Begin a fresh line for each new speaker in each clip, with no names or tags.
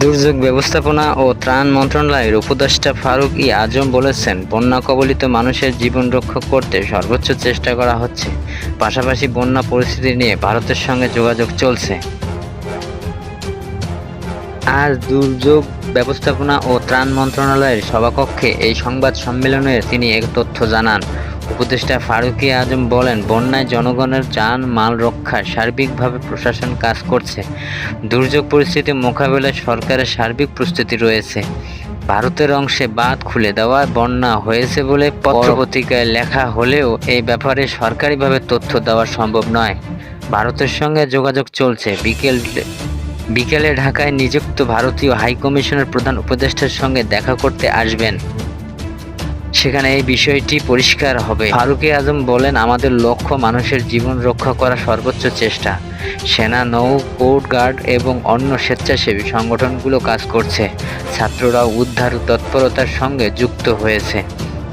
দুর্যোগ ব্যবস্থাপনা ও ত্রাণ মন্ত্রণালয়ের উপদেষ্টা ফারুক ই আজম বলেছেন, বন্যা কবলিত মানুষের জীবন রক্ষা করতে সর্বোচ্চ চেষ্টা করা হচ্ছে। পাশাপাশি বন্যা পরিস্থিতি নিয়ে ভারতের সঙ্গে যোগাযোগ চলছে। আজ দুর্যোগ ব্যবস্থাপনা ও ত্রাণ মন্ত্রণালয়ের সভাকক্ষে এই সংবাদ সম্মেলনে তিনি এক তথ্য জানান। উপদেষ্টা ফারুকি আজম বলেন, বন্যায় জনগণের যান, মাল রক্ষায় সার্বিকভাবে প্রশাসন কাজ করছে। দুর্যোগ পরিস্থিতি মোকাবেলায় সরকারের সার্বিক প্রস্তুতি রয়েছে। ভারতের অংশে বাঁধ খুলে দেওয়ায় বন্যা হয়েছে বলে পত্রপত্রিকায় লেখা হলেও এই ব্যাপারে সরকারিভাবে তথ্য দেওয়া সম্ভব নয়। ভারতের সঙ্গে যোগাযোগ চলছে। বিকেল, বিকেলে ঢাকায় নিযুক্ত ভারতীয় হাইকমিশনের প্রধান উপদেষ্টার সঙ্গে দেখা করতে আসবেন। সেখানে এই বিষয়টি পরিষ্কার হবে। ফারুকে আজম বলেন, আমাদের লক্ষ্য মানুষের জীবন রক্ষা করা সর্বোচ্চ চেষ্টা। সেনা, নৌ কোর্ট গার্ড এবং অন্য স্বেচ্ছাসেবী সংগঠনগুলো কাজ করছে। ছাত্ররা উদ্ধার তৎপরতার সঙ্গে যুক্ত হয়েছে।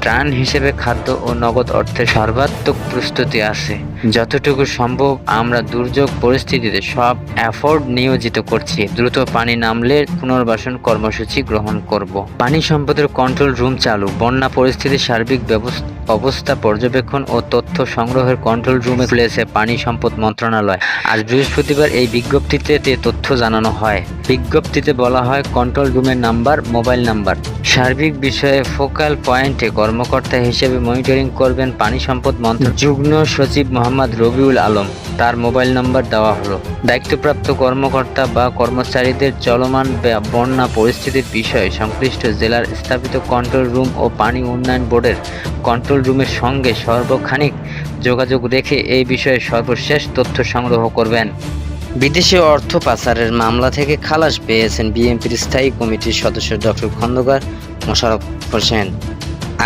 ত্রাণ হিসেবে খাদ্য ও নগদ অর্থে সর্বাত্মক প্রস্তুতি আছে। যতটুকু সম্ভব আমরা দুর্যোগ পরিস্থিতিতে সব এফোর্ড নিয়োজিত করছি। দ্রুত পানি নামলে পুনর্বাসন কর্মসূচি গ্রহণ করব। পানি সম্পদের কন্ট্রোল রুম চালু। বন্যা পরিস্থিতির সার্বিক অবস্থা পর্যবেক্ষণ ও তথ্য সংগ্রহের কন্ট্রোল রুমে খুলেছে পানি সম্পদ মন্ত্রণালয়। আজ বৃহস্পতিবার এই বিজ্ঞপ্তিতে তথ্য জানানো হয়। বিজ্ঞপ্তিতে বলা হয় কন্ট্রোল রুমের নাম্বার মোবাইল নাম্বার সার্বিক বিষয়ে ফোকাল পয়েন্টে কর্মকর্তা হিসেবে মনিটরিং করবেন পানি সম্পদ মন্ত্রক যুগ্ম সচিব মোহাম্মদ রবিউল আলম। তার মোবাইল নম্বর দেওয়া হলো। দায়িত্বপ্রাপ্ত কর্মকর্তা বা কর্মচারীদের চলমান বন্যা পরিস্থিতির বিষয়ে সংশ্লিষ্ট জেলার স্থাপিত কন্ট্রোল রুম ও পানি উন্নয়ন বোর্ডের কন্ট্রোল রুমের সঙ্গে সর্বখানিক যোগাযোগ রেখে এই বিষয়ে সর্বশেষ তথ্য সংগ্রহ করবেন। বিদেশে অর্থ পাচারের মামলা থেকে খালাস পেয়েছেন বিএনপির স্থায়ী কমিটির সদস্য ডক্টর খন্দকার মোশাররফ হোসেন।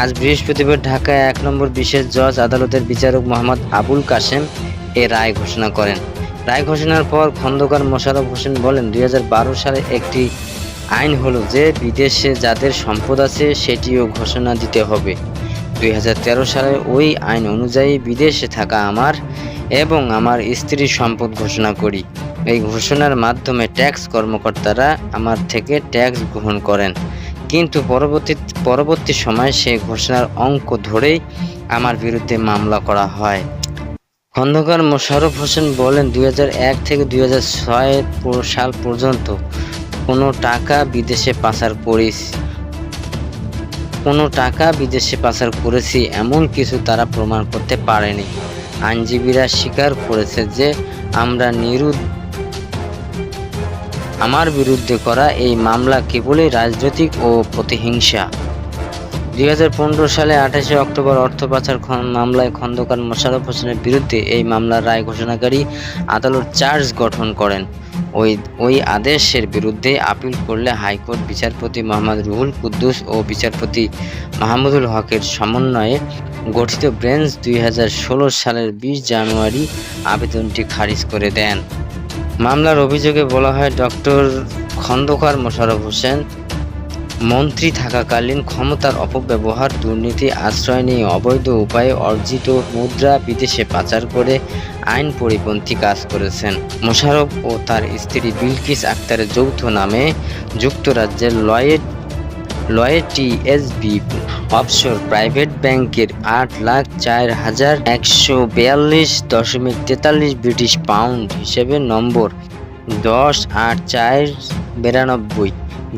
আজ বৃহস্পতিবার ঢাকায় এক নম্বর বিশেষ জজ আদালতের বিচারক মোহাম্মদ আবুল কাশেম এ রায় ঘোষণা করেন। রায় ঘোষণার পর খন্দকার মোশাররফ হোসেন বলেন, দুই হাজার বারো সালে একটি আইন হলো যে বিদেশে যাদের সম্পদ আছে সেটিও ঘোষণা দিতে হবে। দুই হাজার তেরো সালে ওই আইন অনুযায়ী বিদেশে থাকা আমার এবং আমার স্ত্রীর সম্পদ ঘোষণা করি। এই ঘোষণার মাধ্যমে ট্যাক্স কর্মকর্তারা আমার থেকে ট্যাক্স গ্রহণ করেন। কিন্তু পরবর্তী পরবর্তী সময় সেই ঘোষণার অঙ্ক ধরেই আমার বিরুদ্ধে মামলা করা হয়। খন্দকার মোশারফ হোসেন বলেন, দুই হাজার এক থেকে দুই হাজার ছয় সাল পর্যন্ত কোনো টাকা বিদেশে পাচার করিস কোনো টাকা বিদেশে পাচার করেছি এমন কিছু তারা প্রমাণ করতে পারেনি। আইনজীবীরা স্বীকার করেছে যে আমরা নিরুদ আমার বিরুদ্ধে করা এই মামলা কেবলই রাজনৈতিক ও প্রতিহিংসা। দুই হাজার পনেরো সালে আঠাশে অক্টোবর অর্থ পাচার মামলায় খন্দকার মোশাররফ হোসেনের বিরুদ্ধে এই মামলার রায় ঘোষণাকারী আদালত চার্জ গঠন করেন। ওই ওই আদেশের বিরুদ্ধে আপিল করলে হাইকোর্ট বিচারপতি মোহাম্মদ রুহুল কুদ্দুস ও বিচারপতি মাহমুদুল হকের সমন্বয়ে গঠিত বেঞ্চ দুই সালের বিশ জানুয়ারি আবেদনটি খারিজ করে দেন। মামলার অভিযোগে বলা হয় ডক্টর খন্দকার মোশাররফ হোসেন মন্ত্রী থাকাকালীন ক্ষমতার অপব্যবহার, দুর্নীতি, আশ্রয় নিয়ে অবৈধ উপায়ে অর্জিত মুদ্রা বিদেশে পাচার করে আইন পরিপন্থী কাজ করেছেন। মোশারফ ও তার স্ত্রী বিলকিস আক্তারের যৌথ নামে যুক্তরাজ্যের লয়েড লয়েটি এসবি অফশোর প্রাইভেট ব্যাংকের আট লাখ চার হাজার একশো বিয়াল্লিশ দশমিক তেতাল্লিশ ব্রিটিশ পাউন্ড হিসেবে নম্বর দশ আট চার বিরানব্বই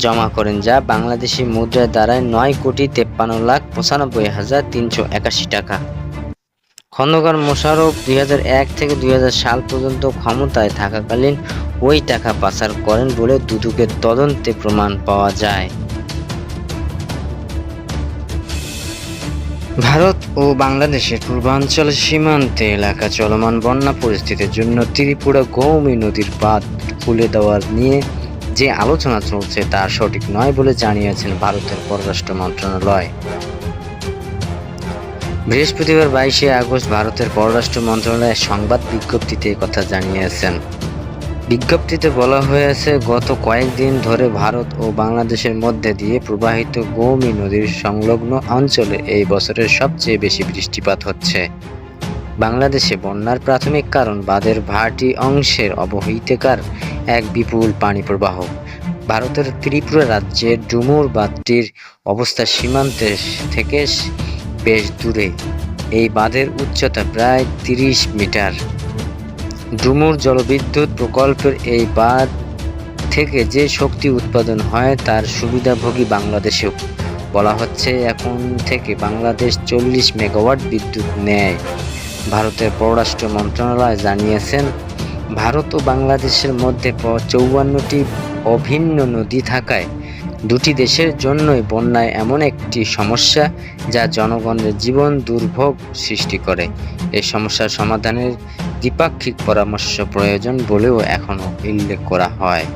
জমা করেন, যা বাংলাদেশি মুদ্রায় দাঁড়ায় নয় কোটি তেপ্পান্ন লাখ পঁচানব্বই হাজার তিনশো একাশি টাকা। খন্দকার মোশাররফ দুই এক থেকে দু হাজার সাল পর্যন্ত ক্ষমতায় থাকাকালীন ওই টাকা পাচার করেন বলে দুদকের তদন্তে প্রমাণ পাওয়া যায়। ভারত ও বাংলাদেশের পূর্বাঞ্চল সীমান্তে এলাকা চলমান বন্যা পরিস্থিতির জন্য ত্রিপুরা গৌমী নদীর বাঁধ খুলে দেওয়ার নিয়ে যে আলোচনা চলছে তা সঠিক নয় বলে জানিয়েছেন ভারতের পররাষ্ট্র মন্ত্রণালয়। বৃহস্পতিবার বাইশে আগস্ট ভারতের পররাষ্ট্র মন্ত্রণালয়ের সংবাদ বিজ্ঞপ্তিতে কথা জানিয়েছেন। বিজ্ঞপ্তিতে বলা হয়েছে, গত কয়েকদিন ধরে ভারত ও বাংলাদেশের মধ্যে দিয়ে প্রবাহিত গৌমী নদীর সংলগ্ন অঞ্চলে এই বছরের সবচেয়ে বেশি বৃষ্টিপাত হচ্ছে। বাংলাদেশে বন্যার প্রাথমিক কারণ বাঁধের ভাটি অংশের অবহিতকার এক বিপুল পানি প্রবাহ ভারতের ত্রিপুরা রাজ্যের ডুমুর বাঁধটির অবস্থা সীমান্তে থেকে বেশ দূরে। এই বাঁধের উচ্চতা প্রায় তিরিশ মিটার। ডুমুর জলবিদ্যুৎ প্রকল্পের এই বাঁধ থেকে যে শক্তি উৎপাদন হয় তার সুবিধাভোগী বাংলাদেশেও। বলা হচ্ছে এখন থেকে বাংলাদেশ চল্লিশ মেগাওয়াট বিদ্যুৎ নেয়। ভারতের পররাষ্ট্র মন্ত্রণালয় জানিয়েছেন, ভারত ও বাংলাদেশের মধ্যে চৌবান্নটি অভিন্ন নদী থাকায় দুটি দেশের জন্যই বন্যায় এমন একটি সমস্যা যা জনগণের জীবন দুর্ভোগ সৃষ্টি করে। এই সমস্যার সমাধানের দ্বিপাক্ষিক পরামর্শ প্রয়োজন বলেও এখনও উল্লেখ করা হয়।